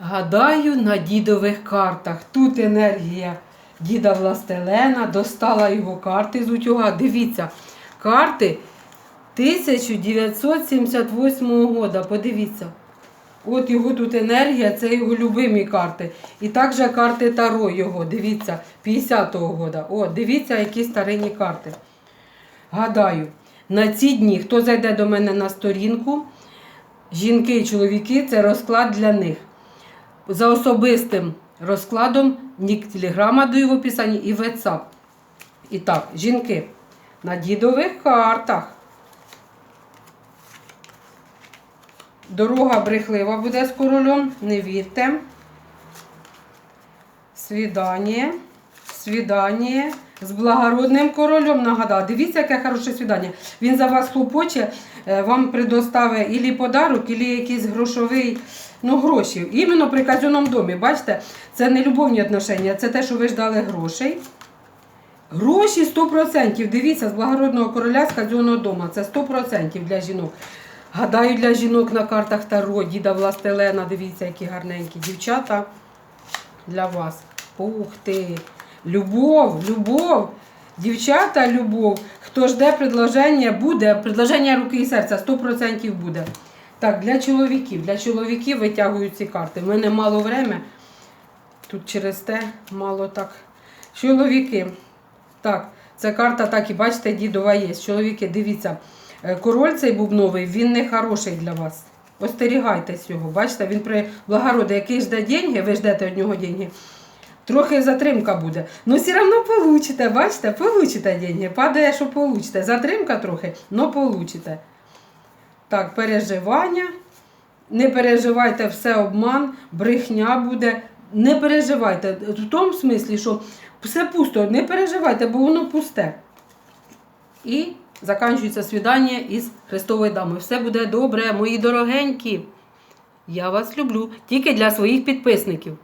Гадаю на дідових картах. Тут енергія діда Властелена достала його карти з утюга. Дивіться, карти 1978 года. Подивіться. От його тут енергія, це його любимі карти. І також карти Таро його, дивіться, 50-го года. О, дивіться, які старинні карти. Гадаю, на ці дні, хто зайде до мене на сторінку, жінки і чоловіки, це розклад для них. За особистим розкладом нік телеграма даю в описанні і WhatsApp. І так, жінки, на дідових картах. Дорога брехлива буде з королем, не вірте. Свідання. Свідання з благородним королем нагадав. Дивіться, яке хороше свідання. Він за вас хлопоче, е, вам предоставить ілі подарок, ілі якийсь грошовий, ну, гроші. Іменно при казенному домі. Бачите, це не любовні отношення, це те, що ви ждали грошей. Гроші 100%. Дивіться, з благородного короля з казенного дому. Це 100% для жінок. Гадаю, для жінок на картах Таро, діда Властелена, дивіться, які гарненькі. Дівчата для вас. Ух ти! Любов, любов. Дівчата, любов. Хто жде предложення, буде. Предложення руки і серця 100% буде. Так, для чоловіків. Для чоловіків витягую ці карти. У мене мало время. Тут через те мало так. Чоловіки. Так, ця карта так і бачите, дідова є. Чоловіки, дивіться. Е, Король цей бубновий, він не хороший для вас. Остерігайтесь його. Бачите, він при благороді, який жде деньги, ви ждете від нього деньги. Трохи затримка буде. Ну, все одно получите, бачите, получите деньги. Падає, що получите. Затримка трохи, але получите. Так, переживання. Не переживайте, все обман, брехня буде. Не переживайте. В тому смислі, що все пусто, не переживайте, бо воно пусте. І закінчується свідання із Христовою дамою. Все буде добре, мої дорогенькі. Я вас люблю тільки для своїх підписників.